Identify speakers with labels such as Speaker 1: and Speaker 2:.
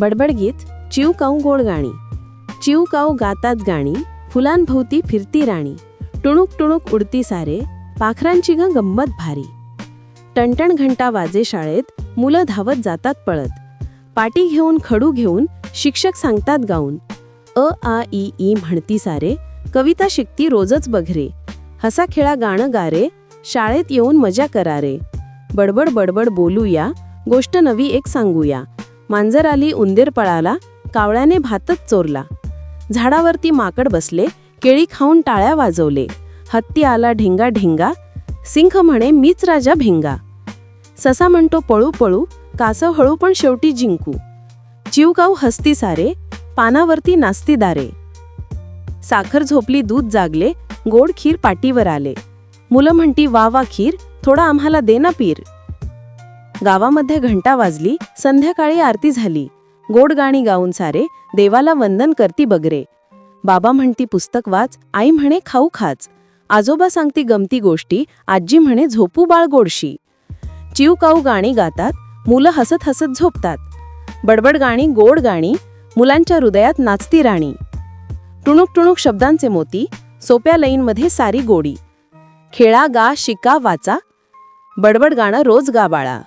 Speaker 1: बडबड गीत चिव काऊ गोड गाणी. चिव काऊ गातात गाणी फुलांभोवती फिरती राणी. टुणूक टुणूक उडती सारे पाखरांची ग गंमत भारी. टणटण घंटा वाजे शाळेत मुलं धावत जातात पळत. पाटी घेऊन खडू घेऊन शिक्षक सांगतात गाऊन. अ आ ई ई म्हणती सारे कविता शिकती रोजच बघरे. हसा खेळा गाणं गारे शाळेत येऊन मजा करारे. बडबड बडबड बोलूया गोष्ट नवी एक सांगूया. मांजर आली उंदीर पळाला कावळ्याने भातच चोरला. झाडावरती माकड बसले केळी खाऊन टाळ्या वाजवले. हत्ती आला ढेंगा ढेंगा सिंह म्हणे मीच राजा भिंगा. ससा म्हणतो पळू पळू कासव हळू पण शेवटी जिंकू. चिवकाऊ हस्ती सारे पानावरती नास्ती दारे. साखर झोपली दूध जागले गोड खीर पाटीवर आले. मुलं म्हणती वा वा खीर थोडा आम्हाला दे ना पीर. गावामध्ये घंटा वाजली संध्याकाळी आरती झाली. गोड गाणी गाऊन सारे देवाला वंदन करती बगरे. बाबा म्हणती पुस्तक वाच. आई म्हणे खाऊ खाच. आजोबा सांगती गमती गोष्टी. आजी म्हणे झोपू बाळ गोडशी. चिव काऊ गाणी गातात मुलं हसत हसत झोपतात. बडबड गाणी गोड गाणी मुलांच्या हृदयात नाचती राणी. टुणूक टुणूक शब्दांचे मोती सोप्या लईनमध्ये सारी गोडी. खेळा गा शिका वाचा. बडबड गाणं रोज गा बाळा.